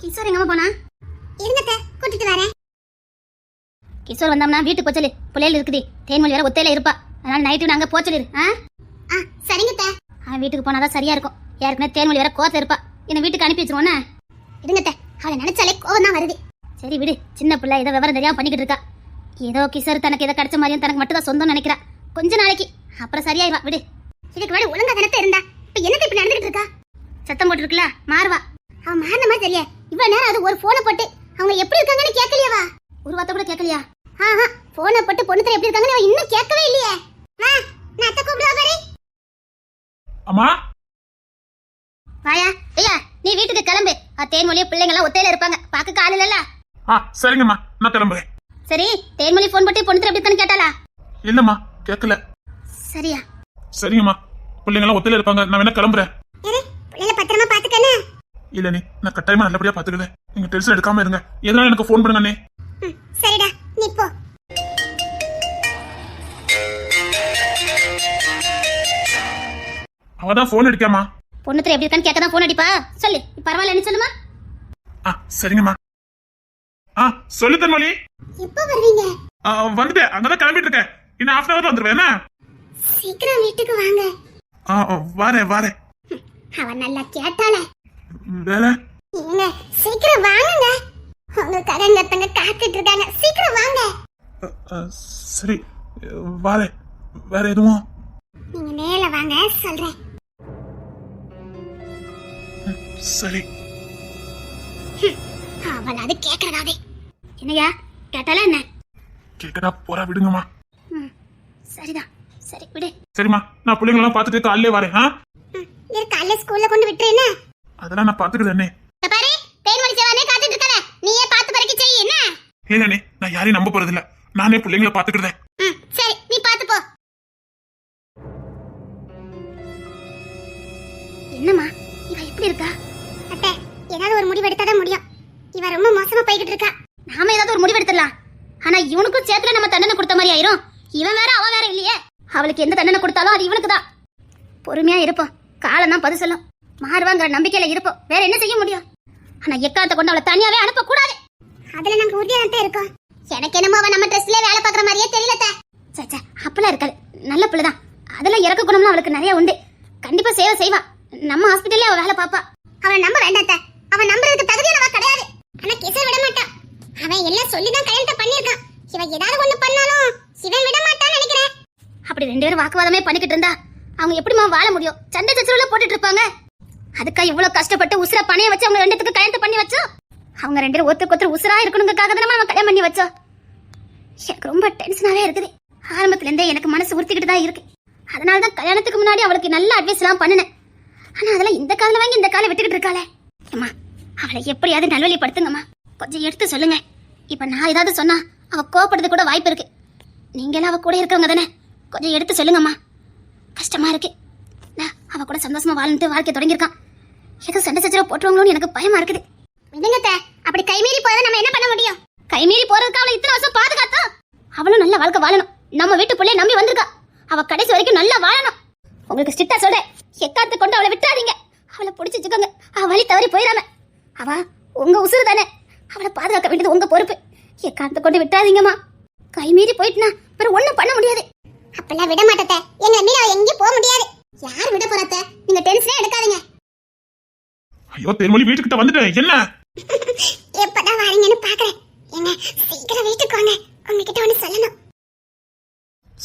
கிஷோர் எங்கம்மா போனா? இருங்கத்த கூட்டிட்டு வரேன். கிஷோர் வந்தோம்னா வீட்டுக்கு போச்சலு பிள்ளைகள் இருக்குது தேன்மொழி வேற ஒத்தையில இருப்பா. அதனால நைட்டு நாங்க போச்சலிரு ஆ? ஆ சரிங்கத்த அவன் வீட்டுக்கு போனாதான் சரியா இருக்கும். ஏற்கனவே தேன்மொழி வேற கோவத்துல இருப்பா. என்ன வீட்டுக்கு அனுப்பி வச்சிருவோண்ணே இருங்கத்த அவளை நினைச்சாலே கோவம் தான் வருது. சரி விடு. சின்ன பிள்ளை ஏதோ விவரம் தெரியாம பண்ணிக்கிட்டு இருக்கா. ஏதோ கிஷோர் தனக்கு ஏதோ கிடைச்ச மாதிரியும் தனக்கு மட்டும் தான் சொந்தம் நினைக்கிறா. கொஞ்ச நாளைக்கு. அப்புறம் சரியாயிவா விடு. இதுக்கு முன்னாடி ஒழுங்கா தானத்த இருந்தா. இப்ப என்னத்த இப்ப நடந்துகிட்டு இருக்கா? சத்தம் போட்டுருக்குல மாறுவா. அவன் மாறினமா தெரிய இவ்வளவு நேரம் அது ஒரு போனை போட்டு அவங்க எப்படி இருக்காங்கன்னு கேட்கலையவா ஒரு வார்த்தை கூட கேட்கலையா? ஆஹா போனை போட்டு பொண்ணு எப்படி இருக்காங்கன்னு இன்னும் கேட்கவே இல்லையே. நான் அத்தை கூப்பிடுவா பாரு. அம்மா? வாயா ஐயா நீ வீட்டுக்கு கிளம்பு. அஹ் தேன்மொழியும் பிள்ளைங்க எல்லாம் ஒத்தையில இருப்பாங்க. பார்க்க காலையில இல்ல ஆ சரிங்கம்மா நான் கிளம்புறேன். சரி தேன்மொழி ஃபோன் போட்டு பொண்ணு எப்படி இருக்கான்னு கேட்டாளா? இல்லம்மா கேட்கல. சரியா. சரிங்கம்மா பிள்ளைங்களாம் ஒத்தையில இருப்பாங்க. நான் வேணா கிளம்புறேன் யாரு பிள்ளைல பத்திரமா பாத்துக்கன்னு இல்ல நீ நான் கட்டாயமா நல்லபடியா பாத்துக்கிறேன். நீங்க டென்ஷன் எடுக்காம இருங்க. எதனால எனக்கு ஃபோன் பண்ணுங்க அண்ணே? சரிடா நீ போ. அவ தான் ஃபோன் அடிக்காமா? பொண்ணு எப்படி இருக்கான்னு கேட்க தான் ஃபோன் அடிப்பா. சொல்லு பரவாயில்ல என்ன சொல்லுமா? ஆ சரிங்கம்மா. ஆ சொல்லு தன்மொழி எப்போ வருவீங்க? வந்துட்டேன். அங்கதான் கிளம்பிட்டு இருக்கேன் இன்னும் ஹாஃப் அன் ஹவர்ல வந்துருவேன் என்ன? சீக்கிரம் வீட்டுக்கு வாங்க. ஆ வாரேன் வாரேன். அவன் நல்லா கேட்டாளே. வேலை? சீக்கிரம் வாங்குங்க. உங்க கடன் ஒருத்தங்க காத்துட்டு இருக்காங்க சீக்கிரம் வாங்க. சரி வாரேன் வேற எதுவும்? நீங்க மேல வாங்க சொல்றேன். சரி. அவள் அது கேக்குறதாவே. என்னையா கேட்டாலா என்ன? கேட்கடா போறா விடுங்கம்மா. சரிதான் சரி விடு. சரிம்மா நான் பிள்ளைங்களெல்லாம் பார்த்துட்டு காலையிலே வரேன் ஆ? காலைல ஸ்கூல்ல கொண்டு விட்டுறேன்னு அதெல்லாம் நான் பார்த்துக்கிறேன் அண்ணே இல்லண்ணே நான் யாரையும் நம்ப போறதில்ல. நானே பிள்ளைங்கள பாத்துக்கிறேன் சரி நீ பார்த்து போ. என்னம்மா இவ எப்படி இருக்கா? அத்தை ஏதாவது ஒரு முடிவு எடுத்தாதான் முடியும். இவ ரொம்ப மோசமா போய்கிட்டு இருக்கா. நாம ஏதாவது ஒரு முடிவு எடுத்துடலாம் ஆனா இவனுக்கும் சேர்த்துல நம்ம தண்டனை கொடுத்த மாதிரி ஆயிரும். இவன் வேற அவ வேற இல்லையே. அவளுக்கு எந்த தண்டனை கொடுத்தாலும் அது இவனுக்கு தான் பொறுமையா இருப்போம். காலம் தான் பதில் சொல்லும். மாறுவாங்கிற நம்பிக்கையில இருப்போம். வேற என்ன செய்ய முடியும்? ஆனா எக்காலத்தை கொண்டு அவளை தனியாவே அனுப்ப கூடாது அதுல நாங்க உறுதியா தான் இருக்கோம். எனக்கு என்னமோ அவ நம்ம ட்ரெஸ்லயே வேலை பாக்குற மாதிரியே தெரியல அத்தை. சே, சே, அப்பெல்லாம் இருக்காது நல்ல பிள்ளைதான். அதெல்லாம் இறக்க குணம்லாம் அவளுக்கு நிறைய உண்டு. கண்டிப்பா சேவை செய்வா. நம்ம ஹாஸ்பிட்டல்ல அவ வேலை பாப்பா அவன் நம்ப வேண்டாம் அத்தை. அவன் நம்புறதுக்கு தகுதியானவ கிடையாது. ஆனா கிசர் விட மாட்டான் அவன் எல்லாம் சொல்லிதான் கல்யாணத்தை பண்ணிருக்கான் இவன் ஏதாவது ஒண்ணு பண்ணாலும் இவன் விட மாட்டான்னு நினைக்கிறேன். அப்படி ரெண்டு பேரும் வாக்குவாதமே பண்ணிக்கிட்டு இருந்தா அவங்க எப்படிமா வாழ முடியும்? சண்டை சச்சரவுல போட்டுட்டு இருப்பாங்க. அதுக்கா இவ்வளவு கஷ்டப்பட்டு உசுர பணைய வச்சு அவங்க ரெண்டுத்துக்கு கல்யாணத்தை பண்ணி வச்சோம் அவங்க ரெண்டு பேரும் ஒருத்தருக்கு ஒருத்தர் உசுரா இருக்கணுங்கக்காக தானே நம்ம கல்யாணம் பண்ணி வச்சோம் எனக்கு ரொம்ப டென்ஷனாவே இருக்குது. ஆரம்பத்துல இருந்தே எனக்கு மனசு உறுத்திக்கிட்டு தான் இருக்கு. அதனால தான் கல்யாணத்துக்கு முன்னாடி அவளுக்கு நல்ல அட்வைஸ் எல்லாம் பண்ணினேன். ஆனா அதெல்லாம் இந்த காலம் வாங்கி இந்த காலம் விட்டுக்கிட்டு இருக்காளே. அம்மா அவளை எப்படியாவது நல்வழிப்படுத்துங்கம்மா. கொஞ்சம் எடுத்து சொல்லுங்க. இப்ப நான் ஏதாவது சொன்னா அவ கோபப்படுறது கூட வாய்ப்பு இருக்கு. நீங்களாம் அவ கூட இருக்கவங்க தானே. கொஞ்சம் எடுத்து சொல்லுங்கம்மா. கஷ்டமா இருக்கு. நான் அவ கூட சந்தோஷமா வாழ்ந்துட்டு வாழ்க்கை தொடங்கியிருக்கான். ஏதோ சண்டை சச்சரவு போட்டுருவாங்களோன்னு எனக்கு பயமா இருக்குது. விடுங்க அத்தை. அப்படி கைமீறி போறத நம்ம என்ன பண்ண முடியும்? கைமீறி போறதுக்கு அவளை இத்தனை வருஷம் பாதுகாத்தா? அவளும் நல்ல வாழ்க்கை வாழணும். நம்ம வீட்டு பிள்ளைய நம்பி வந்திருக்கா. அவ கடைசி வரைக்கும் நல்லா வாழணும். உங்களுக்கு ஸ்ட்ரிக்டா சொல்றேன். எக்காத்து கொண்டு அவளை விட்டாதீங்க அவளை பிடிச்சி வச்சுக்கோங்க. அவ வழி தவறி போயிடாம. அவ உங்க உசுறு தானே. அவளை பாதுகாக்க வேண்டியது உங்க பொறுப்பு. எக்காத்து கொண்டு விட்டாதீங்கம்மா கைமீறி போயிட்டுனா அப்புறம் ஒண்ணும் பண்ண முடியாது. அப்பெல்லாம் விட மாட்டத்த. எங்களை மீறி அவ எங்கேயும் போக முடியாது. யார் விட போறத நீங்க டென்ஷனே எடுக்காதீங்க. ஐயோ தேன்மொழி வீட்டுக்கிட்ட வந்துட்டேன். என்ன? எப்பதான் வரீங்கன்னு பாக்குறேன். என்ன சீக்கிரம் வீட்டுக்கு வாங்க. உங்ககிட்ட ஒண்ணு சொல்லணும்.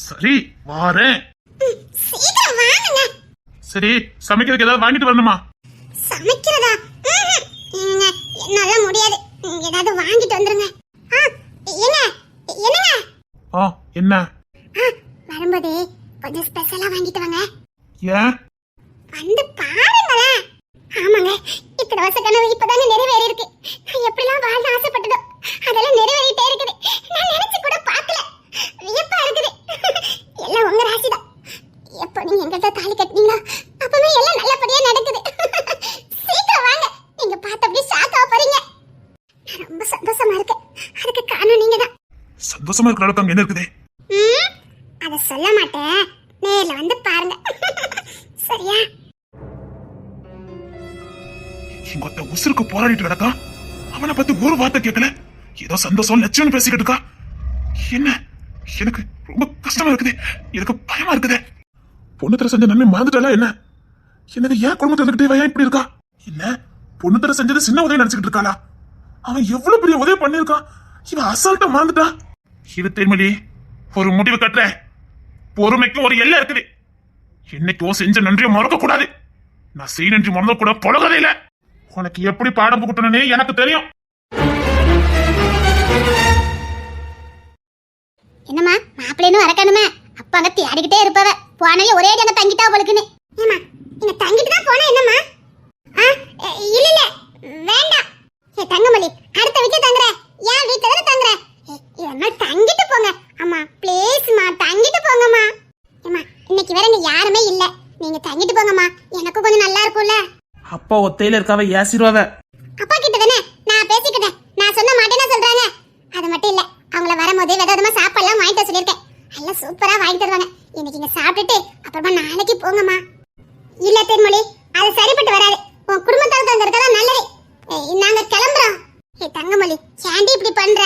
சரி வாரேன். சீக்கிரம் வாங்குங்க சரி சமைக்கிறதுக்கு ஏதாவது வாங்கிட்டு வரணுமா? சமைக்கிறதா. ஏங்க என்னால முடியாது. ஏதாவது வாங்கிட்டு வந்துருங்க. ஏங்க என்னங்க? ஆ என்ன? வரும்போது கொஞ்சம் ஸ்பெஷலா வாங்கிட்டு வாங்க. ஏன்? வந்து இத்தனை கனவு இப்பதானே நிறைவேறி இருக்கு நான் எப்படிலாம் வாழ ஆசைப்பட்டதோ அதெல்லாம் நிறைவேறிட்டே இருக்குது. நான் நினைச்சு கூட பார்க்கல. வியப்பா இருக்குது. எல்லாம் உங்க ராசிதான். எப்போ நீங்க எங்கள்கிட்ட தாலி கட்டினீங்களா அப்பவே எல்லாம் நல்லபடியா நடக்குது. சீக்கிரம் வாங்க. நீங்க பார்த்தபடி ஷாக் ஆக போறீங்க. ரொம்ப சந்தோஷமா இருக்கேன் அதுக்கு காரணம் நீங்க தான் சந்தோஷமா இருக்கிற அளவுக்கு அங்க என்ன இருக்குது? இங்கொத்த உசுருக்கு போராடிட்டு கிடக்கா? அவனை பத்தி ஒரு வார்த்தை கேட்கல? ஏதோ சந்தோஷம் லட்சம்னு பேசிக்கிட்டு இருக்கா? என்ன? எனக்கு ரொம்ப கஷ்டமா இருக்குது. எனக்கு பயமா இருக்குது. பொண்ணுத்தர செஞ்ச நன்மை மறந்துட்டாலா என்ன? என்னது ஏன் குடும்பத்தை இருந்துகிட்டே ஏன் இப்படி இருக்கா? என்ன? பொண்ணுத்தர செஞ்சது சின்ன உதவி நினைச்சுக்கிட்டு இருக்காளா? அவன் எவ்வளவு பெரிய உதவி பண்ணிருக்கான் இவன் அசால்ட்டா மறந்துட்டா? இது தேன்மொழி ஒரு முடிவு கட்டுற பொறுமைக்கு ஒரு எல்லை இருக்குது. என்னைக்கோ செஞ்ச நன்றியை மறக்க கூடாது நான் செய் நன்றி மறந்த கூட பழகதே இல்லை. உனக்கு எப்படி பாடம் புகுட்டணும்னே எனக்கு தெரியும். என்னம்மா மாப்பிள்ளைன்னு வரக்கணுமே? அப்ப அங்க தேடிக்கிட்டே இருப்பவ. போனவே ஒரே அங்க தங்கிட்டா அவளுக்குன்னு. ஏமா இங்க தங்கிட்டு தான் போனா என்னம்மா? ஆ இல்ல இல்ல வேண்டாம். ஏ தங்கமல்லி அடுத்த வீட்டுல தங்குற. ஏன் வீட்டுல தானே தங்குற. தங்கிட்டு போங்க. அம்மா ப்ளீஸ்மா தங்கிட்டு போங்கம்மா. ஏம்மா இன்னைக்கு வேற இங்க யாருமே இல்ல. நீங்க தங்கிட்டு போங்கம்மா. எனக்கும் கொஞ்சம் நல்லா இருக்கும்ல. அப்பா ஒத்தையில இருக்காவ ஏசிடுவாவ அப்பா கிட்ட தானே? நான் பேசிக்கிட்டேன். நான் சொன்ன மாட்டேன்னா சொல்றாங்க. அது மட்டும் இல்ல அவங்கள வரும்போது வித விதமா சாப்பாடுலாம் வாங்கிட்டு சொல்லியிருக்கேன். எல்லாம் சூப்பரா வாங்கி தருவாங்க இன்னைக்கு இங்க சாப்பிட்டுட்டு அப்புறமா நாளைக்கு போங்கம்மா. இல்ல தென்மொழி அது சரிப்பட்டு வராது. உன் குடும்பத்தாருக்கு அங்க இருக்கதான் நல்லது நாங்க கிளம்புறோம். ஏ தங்கமொழி ஏன்டி இப்படி பண்ற?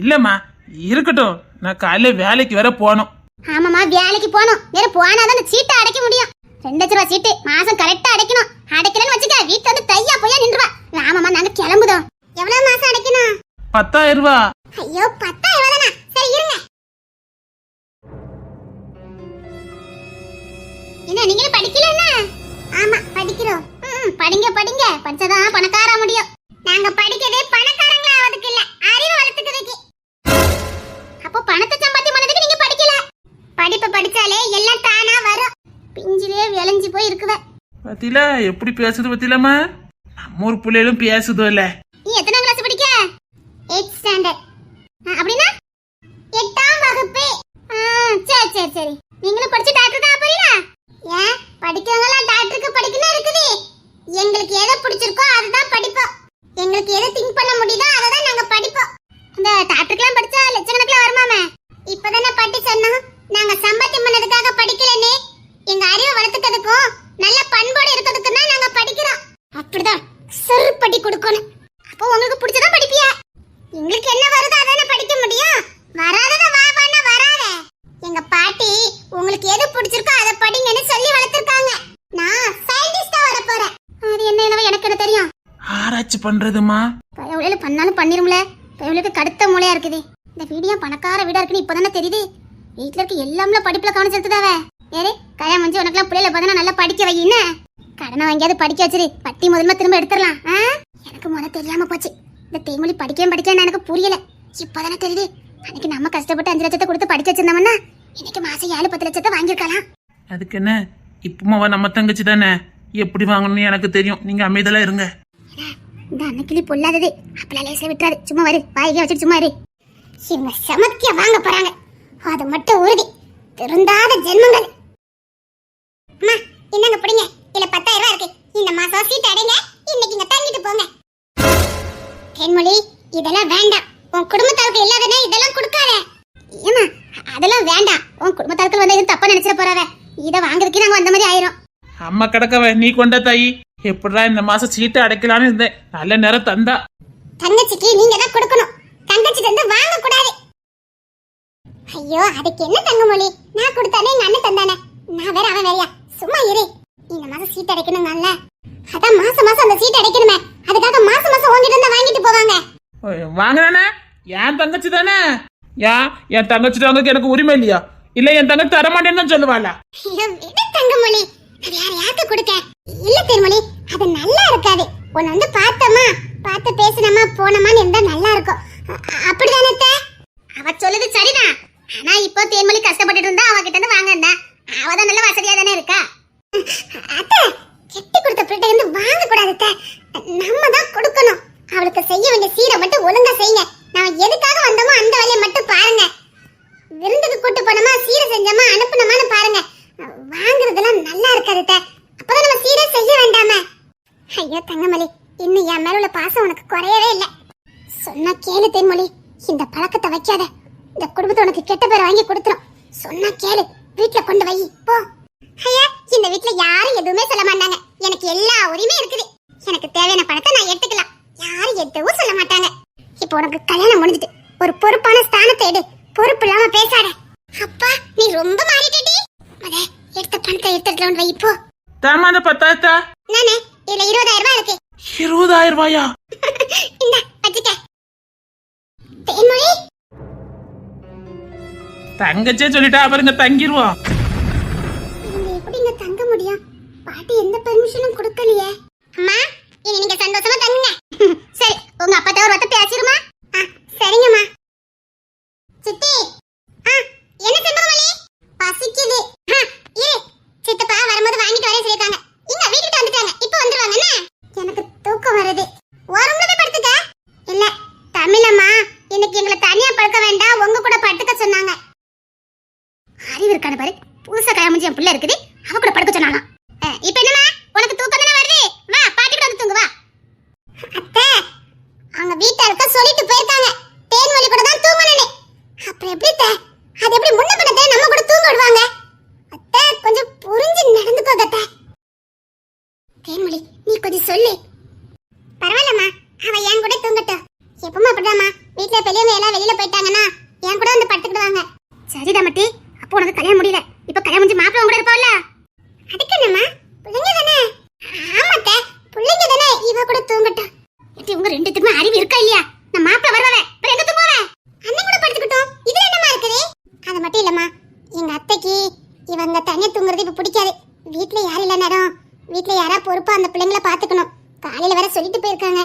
இல்லம்மா இருக்கட்டும். நான் காலையில வேலைக்கு வேற போகணும். ஆமாமா வேலைக்கு போகணும். வேற போனாதான் சீட்டை அடைக்க முடியும். ரெண்டு லட்ச ரூபா சீட்டு மாசம் கரெக்டா அடைக்கணும். அடைக்கலன்னு வச்சுக்க வீட்டுல வந்து தையா போயா நின்றுவா. ஆமாமா நாங்க கிளம்புதோம். எவ்வளவு மாசம் அடைக்கணும்? பத்தாயிரம் ரூபா. ஐயோ பத்தாயிரம் தானா சரி இருங்க. என்ன நீங்களும் படிக்கல என்ன? ஆமா படிக்கிறோம். ம், படிங்க படிங்க. படிச்சாதான் பணக்கார முடியும். நாங்க படிக்கிறதே பணக்காரங்களா ஆவதுக்கு இல்ல. அறிவு வளர்த்துக்கிறதுக்கு அப்போ பணத்தை சம்பாத்தியம் பண்ணதுக்கு நீங்க படிக்கல. படிப்பு படிச்சாலே எல்லாம் தானா வரும். பிஞ்சிலே விளைஞ்சு போய் இருக்குவ. பத்தில எப்படி பேசுது பத்திலம்மா நம்ம ஒரு பிள்ளைகளும் பேசுதோ இல்ல? நீ எத்தனாம் கிளாஸ் படிக்க? எயிட் ஸ்டாண்டர்ட் அப்படினா அப்படின்னா? எட்டாம் வகுப்பு. ஆ, சரி சரி சரி. நீங்களும் படிச்சு டாக்டர் தான் போறீங்களா? ஏன்? படிக்கிறவங்களாம் டாக்டருக்கு படிக்கணும் இருக்குது. எங்களுக்கு எதை பிடிச்சிருக்கோ அதுதான் படிப்போம். எங்களுக்கு எதை திங்க் பண்ண முடியுதோ அதை தான் நாங்க படிப்போம். இந்த டாக்டருக்குலாம் படிச்சா லட்சக்கணக்கில் வருமாமே? இப்பதானே பாட்டி சொன்னோம் நாங்க சம்பாத்தியம் பண்ணதுக்காக படிக்கலன்னு எங்க அறிவை வளர்த்துக்கிறதுக்கும் நல்ல பண்போடு இருக்கிறதுக்கு தான் நாங்க படிக்கிறோம். அப்படிதான் செருப்படி கொடுக்கணும். அப்போ உங்களுக்கு பிடிச்சதா படிப்பியா? எங்களுக்கு என்ன வருதோ அதானே படிக்க முடியும். வராதத வா வான்னா வராத. எங்க பாட்டி உங்களுக்கு எது பிடிச்சிருக்கோ அதை படிங்கன்னு சொல்லி வளர்த்திருக்காங்க. நான் சயின்டிஸ்டா வர போறேன் அது என்ன எனக்கு என்ன தெரியும். ஆராய்ச்சி பண்றதுமா? பயவுல பண்ணாலும் பண்ணிரும்ல. பயவுளுக்கு கடுத்த மூளையா இருக்குது. இந்த வீடியோ பணக்கார வீடா இருக்குன்னு இப்பதானே தெரியுது. வீட்ல இருக்க எல்லாம்ல படிப்புல கவனம் செலுத்துதாவே. ஏறு கல்யாணம் முடிஞ்சு உனக்குலாம் பிள்ளைல பார்த்தா நல்லா படிக்க வை என்ன? கடனை வாங்கியாவது படிக்க வச்சிரு. பட்டி முதல்ல திரும்ப எடுத்துடலாம். ஆ? எனக்கு முத தெரியாம போச்சு. இந்த தேமொழி படிக்கவே படிக்கன்னு எனக்கு புரியல. இப்பதானே தெரியுது. அன்னைக்கு நம்ம கஷ்டப்பட்டு அஞ்சு லட்சத்தை கொடுத்து படிக்க வச்சிருந்தோம்னா இன்னைக்கு மாசம் ஏழு பத்து லட்சத்தை வாங்கியிருக்கலாம். அதுக்கு என்ன? இப்பமாவா நம்ம தங்கச்சி தானே? எப்படி வாங்கணும்னு எனக்கு தெரியும். நீங்க அமைதலா இருங்க. இந்த அன்னைக்கிளி பொல்லாதது. அப்பெல்லாம் லேசா விட்டுறாரு சும்மா வரு. வாய்க்கே வச்சுட்டு சும்மா இரு. இவங்க சமத்திய வாங்க போறாங்க. அது மட்டும் உறுதி. திருந்தாத ஜென்மங்கள். அம்மா என்னங்க பிடிங்க. இல்ல பத்தாயிரம் ரூபாய் இருக்கு. இந்த மாசம் சீட் அடைங்க. இன்னைக்கு இங்க தங்கிட்டு போங்க. தேன்மொழி இதெல்லாம் வேண்டாம். உன் குடும்பத்தாருக்கு இல்லாதனே இதெல்லாம் கொடுக்காத. ஏமா அதெல்லாம் வேண்டாம். உன் குடும்பத்தார்கள் வந்து எதுவும் தப்பா நினைச்சிட போறாவ இதை வாங்குறதுக்கு நாங்க வந்த மாதிரி ஆயிரும். அம்மா கிடக்கவ நீ கொண்ட தாயி. எப்படிடா இந்த மாசம் சீட்டை அடைக்கலான்னு இருந்தேன். நல்ல நேரம் தந்தா. தங்கச்சிக்கு நீங்க தான் கொடுக்கணும். தங்கச்சி தந்து வாங்க கூடாது ஐயோ அதுக்கு என்ன தங்கமொழி? நான் கொடுத்தானே எங்க அண்ணன் தந்தானே? நான் வேற அவன் வேறயா? சும்மா இரு. இந்த மாசம் சீட் அடைக்கணுங்கல்ல அதான் மாசம் மாசம் அந்த சீட் அடைக்கணுமே. அதுக்காக மாசம் மாசம் உங்ககிட்ட இருந்தா வாங்கிட்டு போவாங்க. வாங்கினானே என் தங்கச்சி தானே? ஏன் என் தங்கச்சி தங்கக்கு எனக்கு உரிமை இல்லையா? இல்ல என் தங்கச்சி தரமாட்டேன்னு தான் சொல்லுவாளா. தங்கமொழி. அது வேற யாருக்கு கொடுக்க இல்ல திருமொழி அது நல்லா இருக்காது. உன்னை வந்து பார்த்தோமா? பார்த்து பேசினோமா போனோமான்னு இருந்தா நல்லா இருக்கும். அப்படிதானே? அவ சொல்லுது சரிதான். ஆனா இப்போ தேன்மொழி கஷ்டப்பட்டுட்டு இருந்தா அவகிட்ட இருந்து வாங்கினா அவதான் நல்ல வசதியா தானே இருக்கா? அத்தை கெட்டி கொடுத்த பிள்ளை இருந்து வாங்க கூடாது அத்தை. நம்ம தான் கொடுக்கணும். அவளுக்கு செய்ய வேண்டிய சீரை மட்டும் ஒழுங்கா செய்யுங்க. நான் எதுக்காக வந்தோமோ அந்த வேலையை மட்டும் பாருங்க. விருந்துக்கு கூட்டு போனோமா சீரை செஞ்சோமா அனுப்புனோமான்னு பாருங்க. வாங்குறதெல்லாம் நல்லா இருக்காது அத்தை. அப்பதான் நம்ம சீரை செய்ய வேண்டாமே. ஐயோ தங்கமலி இன்னும் என் மேல உள்ள பாசம் உனக்கு குறையவே இல்லை. சொன்னா கேளு தென்மொழி. இந்த பழக்கத்தை வைக்காத. இந்த குடும்பத்தை உனக்கு கெட்ட பேர் வாங்கி கொடுத்துரும் சொன்னா கேளு வீட்டுல கொண்டு வை போ ஐயா இந்த வீட்ல யாரும் எதுவுமே சொல்ல மாட்டாங்க. எனக்கு எல்லா உரிமையும் இருக்குது. எனக்கு தேவையான பணத்தை நான் எடுத்துக்கலாம். யாரும் எதுவும் இப்போ உனக்கு கல்யாணம் முடிஞ்சிட்டு ஒரு பொறுப்பான ஸ்தானத்தை எடு. பொறுப்பு இல்லாம பேசாத. அப்பா நீ ரொம்ப மாறிட்டடி மத எடுத்த பணத்தை எடுத்துட்டு வை இப்போ. தாமா அந்த பத்தாயிரத்தா? நானே இதுல இருபதாயிரம் ரூபாய் இருக்கு. இருபதாயிரம் ரூபாயா இந்த வச்சுக்க. தேன்மொழி தங்கச்சே சொல்லிட்டா பாருங்க தங்கிருவோம் பாட்டி எந்த பெர்மிஷனும் கொடுக்கலையே அம்மா இனி நீங்க சந்தோஷமா தங்குங்க சரி உங்க அப்பா ஒரு வார்த்தை பேசிருமா சரிங்கம்மா சித்தி ஆ, என்ன செண்பகமணி பசிக்குது ஆ, இரு சித்தப்பா வரும்போது வாங்கிட்டு வரேன் சொல்லிருக்காங்க இங்க வீட்டுக்கு வந்துட்டாங்க இப்போ வந்துருவாங்க என்ன எனக்கு தூக்கம் வருது ஓரம்ல போய் படுத்துக்க இல்ல தமிழம்மா இன்னைக்கு எங்களை தனியா படுக்க வேண்டாம் உங்க கூட படுத்துக்க சொன்னாங்க அறிவு இருக்கான பாரு புதுசா கயாமஞ்சி என் பிள்ளை இருக்குது அவ கூட படுக்க சொன்னாலாம் இப்ப என்னமா உனக்கு தூக்கம் தானே வருது வா பாட்டி கூட வந்து தூங்கு வா அத்தை அவங்க வீட்டாளுக்க சொல்லிட்டு போயிருக்காங்க தேன்மொழி கூட தான் தூங்கணும்னு அப்புறம் எப்படி அத்தை அது எப்படி முன்ன பண்ணத்தை நம்ம கூட தூங்க விடுவாங்க அத்தை கொஞ்சம் புரிஞ்சு நடந்துக்கோ அத்தை தேன்மொழி நீ கொஞ்சம் சொல்லு பரவாயில்லம்மா அவ என் கூட தூங்கட்டும் எப்பவும் அப்படிதாம்மா வீட்டுல பெரியவங்க எல்லாம் வெளியில போயிட்டாங்கன்னா என் கூட வந்து படுத்துக்கிடுவாங்க சரிடா மட்டி அப்போ உனக்கு கல்யாணம் முடியல இப்ப கல்யாணம் முடிஞ்சு மாப்பிள்ள கூட இருப்பாள்ல அதுக்கு என்னம்மா பிள்ளைங்க தானே ஆமாத்த பிள்ளைங்க தானே இவ கூட தூங்கட்டும் இது உங்க ரெண்டுத்துக்குமே அறிவு இருக்கா இல்லையா? நான் மாப்பிள்ள வருவாவே அப்புறம் எங்க தூங்குவாவே அண்ணன் கூட படுத்துக்கிட்டோம் இதுல என்னம்மா இருக்குது? அது மட்டும் இல்லம்மா. எங்க அத்தைக்கு இவங்க தனியா தூங்குறது இப்ப பிடிக்காது. வீட்ல யாரும் இல்ல நேரம் வீட்ல யாரா பொறுப்பா அந்த பிள்ளைங்கள பாத்துக்கணும் காலையில வர சொல்லிட்டு போயிருக்காங்க.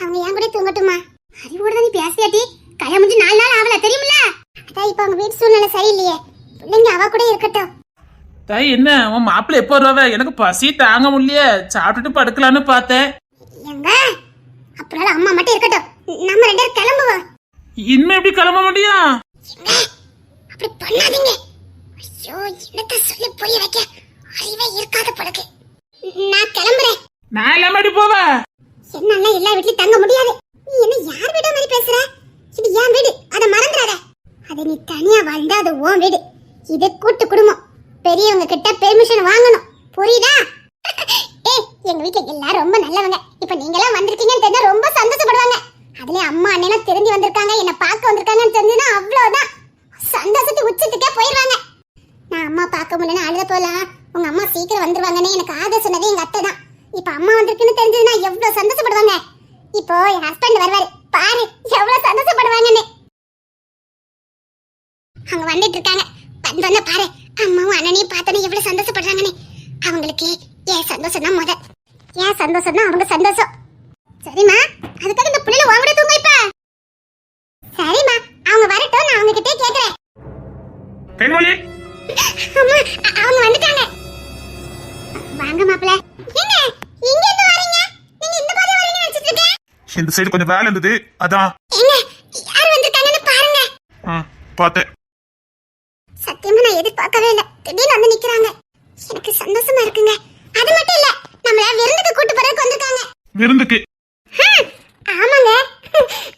அவங்க என் கூட தூங்கட்டுமா அறிவோட நீ பேசியாட்டி கல்யாணம் முடிஞ்சு நாலு நாள் ஆகல தெரியுமில்ல? அதான் இப்ப அவங்க வீட்டு சூழ்நிலை சரியில்லையே. பிள்ளைங்க அவ கூட இருக்கட்டும். தாய் என்ன? உன் மாப்பிள்ளை எப்போ வருவாவ? எனக்கு பசி தாங்க முடியலையே. சாப்பிட்டுட்டு படுக்கலான்னு பார்த்தேன். எங்க அப்புறம் அம்மா மட்டும் இருக்கட்டும். நம்ம ரெண்டு பேரும் கிளம்புவோம். இனிமே எப்படி கிளம்ப எங்க அப்படி பண்ணாதீங்க. ஐயோ என்னத்த சொல்லி புரிய வைக்க? அறிவே இருக்காத பழக்கு நான் கிளம்புறேன். நான் இல்லாம எப்படி போவ? என்னால எல்லா வீட்லயும் தங்க முடியாது. நீ என்ன யார் வீடு மாதிரி பேசுற? இது என் வீடு. அதை மறந்துடாத. அது நீ தனியா வாழ்ந்தா அது உன் வீடு. இது கூட்டு குடும்பம். பெரியவங்க கிட்ட பெர்மிஷன் வாங்கணும். புரியுதா? வீட்டுல எல்லாரும் ரொம்ப நல்லவங்க. இப்ப நீங்க எல்லாம் வந்திருக்கீங்கன்னு தெரிஞ்சா ரொம்ப சந்தோஷப்படுவாங்க. அதுலயே அம்மா அண்ணனும் தெரிஞ்சு வந்திருக்காங்க. என்ன பார்க்க வந்திருக்காங்கன்னு தெரிஞ்சுனா அவ்வளவுதான். சந்தோஷத்து உச்சத்துக்கே போயிடுவாங்க. நான் அம்மா பார்க்க முடியலன்னு அழுத போலாம். உங்க அம்மா சீக்கிரம் வந்துருவாங்கன்னு எனக்கு ஆத சொன்னதே எங்க அத்தை தான். இப்ப அம்மா வந்திருக்குன்னு தெரிஞ்சதுன்னா எவ்வளவு சந்தோஷப்படுவாங்க. இப்போ என் ஹஸ்பண்ட் வருவாரு. பாரு எவ்வளவு சந்தோஷப்படுவாங்கன்னு. அவங்க வந்துட்டு இருக்காங்க. வந்து வந்து பாரு அம்மாவும் அண்ணனையும் பார்த்தோன்னே எவ்வளவு சந்தோஷப்படுறாங்கன்னு. அவங்களுக்கு ஏன் சந்தோஷம் தான் முத ஏன் சந்தோஷம் தான் அவங்க சந்தோஷம். சரிம்மா அதுக்காக இந்த பிள்ளைல வாங்கட தூங்க இப்ப. சரிம்மா அவங்க வரட்டும் நான் அவங்க கிட்டே கேக்குறேன். தேன்மொழி அம்மா அவங்க வந்துட்டாங்க. வாங்க மாப்பிள ஏங்க இங்க இருந்து வரீங்க? நீங்க இந்த பாதை வரீங்க நினைச்சிட்டு இருக்கேன். இந்த சைடு கொஞ்சம் வேலை இருந்தது. அதான். ஏங்க யார் வந்திருக்காங்கன்னு பாருங்க. ஆ, பார்த்தேன். சத்தியமா நான் எதிர்பார்க்கவே இல்ல. திடீர்னு வந்து நிக்கிறாங்க. எனக்கு சந்தோஷமா இருக்குங்க அது மட்டும் இல்ல நம்மள விருந்துக்கு கூட்டு போறதுக்கு வந்திருக்காங்க விருந்துக்கு. ஆமாங்க.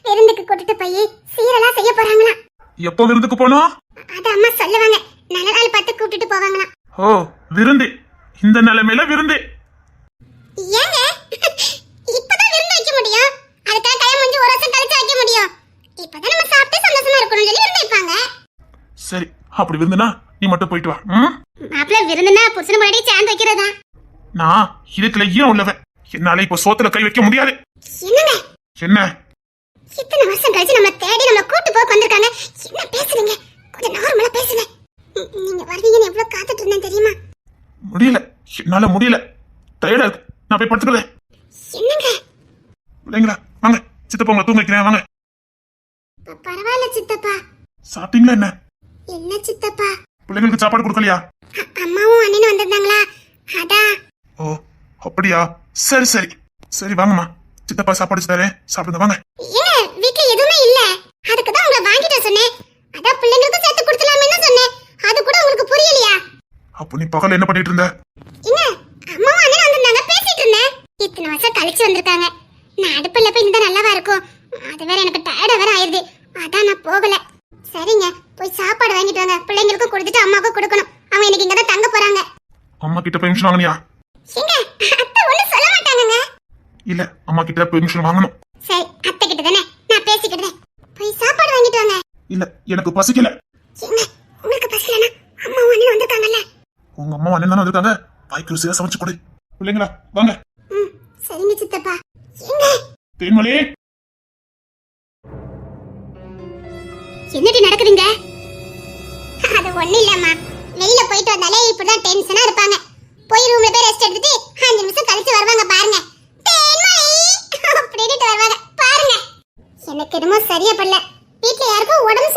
விருந்துக்கு கூட்டிட்டு போய் சீரெல்லாம் செய்ய போறாங்களாம். எப்போ விருந்துக்கு போனோம் அது அம்மா சொல்லுவாங்க. நல்ல நாள் பார்த்து கூட்டிட்டு போவாங்களாம். ஓ விருந்து. இந்த நிலைமையில விருந்து. ஏங்க இப்பதான் விருந்து வைக்க முடியும். அதுக்காக டைம் முடிஞ்சு ஒரு வருஷம் கழிச்சு வைக்க முடியும். இப்பதான் நம்ம சாப்பிட்டு சந்தோஷமா இருக்கணும்னு சொல்லி விருந்து வைப்பாங்க. சரி அப்படி விருந்துனா நீ மட்டும் போயிட்டு வா ம்? மாப்பிள்ள விருந்துனா புருஷன் முன்னாடி சேர்ந்து வைக்கிறதா நான் இதுக்குள்ள ஏன் உள்ளவன். என்னால இப்ப சோத்துல கை வைக்க முடியாது. என்னங்க? என்ன? இத்தனை வருஷம் கழிச்சு நம்ம தேடி நம்ம கூட்டு போக வந்திருக்காங்க. என்ன பேசுறீங்க? கொஞ்சம் நார்மலா பேசுங்க. நீங்க வருவீங்கன்னு எவ்வளவு காத்துட்டு இருந்தேன் தெரியுமா? முடியல. என்னால முடியல. டயர்டா இருக்கு. நான் போய் படுத்துக்கிறேன். என்னங்க? இல்லைங்களா வாங்க. சித்தப்பா உங்களை தூங்க வைக்கிறேன். வாங்க. பரவாயில்ல சித்தப்பா. சாப்பிட்டீங்களா என்ன? என்ன சித்தப்பா? பிள்ளைங்களுக்கு சாப்பாடு கொடுக்கலையா? அம்மாவும் அண்ணனும் வந்திருந்தாங்களா? அதான். ஓ அப்படியா? சரி சரி. சரி வாங்கம்மா. சித்தப்பா சாப்பாடு தரேன். சாப்பிடுங்க வாங்க. ஏன்? வீட்ல எதுவுமே இல்ல. அதுக்கு தான் உங்களை வாங்கிட்டு சொன்னேன். அதான் பிள்ளைங்களுக்கும் சேர்த்து கொடுத்துலாமேன்னு சொன்னேன். அது கூட உங்களுக்கு புரியலையா? அப்போ நீ பகல் என்ன பண்ணிட்டு இருந்த? என்ன? அம்மாவும் அண்ணனும் வந்திருந்தாங்க பேசிட்டு இருந்தேன். இத்தனை வருஷம் கழிச்சு வந்திருக்காங்க. நான் அடுப்புல போய் இருந்தா நல்லாவா இருக்கும்? அது வேற எனக்கு டயர்டா வேற ஆயிருது. அதான் நான் போகல. சரிங்க போய் சாப்பாடு வாங்கிட்டு வாங்க. பிள்ளைங்களுக்கும் கொடுத்துட்டு அம்மாவுக்கும் கொடுக்கணும். அவங்க இன்னைக்கு இங்க தான் தங்க போறாங்க. அம்மா கிட்ட பெர்மிஷன் வாங்கினியா? எங்க அத்தை ஒண்ணும் சொல்ல மாட்டாங்கங்க இல்ல அம்மா கிட்ட பெர்மிஷன் வாங்கணும். சரி அத்தை கிட்ட தானே? நான் பேசிக்கிட்டேன் எனக்கு பசிக்கல. ஏங்க உங்களுக்கு பசிலனா அம்மா அண்ணன் வந்திருக்காங்கல்ல உங்க அம்மா அண்ணன் தானே வந்திருக்காங்க? வாய்க்கு ருசியா சமைச்சு கொடு. பிள்ளைங்களா வாங்க. ம் சரிங்க சித்தப்பா. ஏங்க? தேன்மொழி. என்னடி நடக்குதுங்க? அது ஒண்ணு இல்லம்மா. வெளியில போயிட்டு வந்தாலே இப்படிதான் டென்ஷனா இருப்பாங்க. போய் ரூம்ல போய் ரெஸ்ட் எடுத்துட்டு அஞ்சு நிமிஷம் கழிச்சு வருவாங்க பாருங்க தேன்மொழி அப்படின்ட்டு வருவாங்க பாருங்க எனக்கு என்னமோ சரியா படல வீட்டுல யாருக்கும் உடம்பு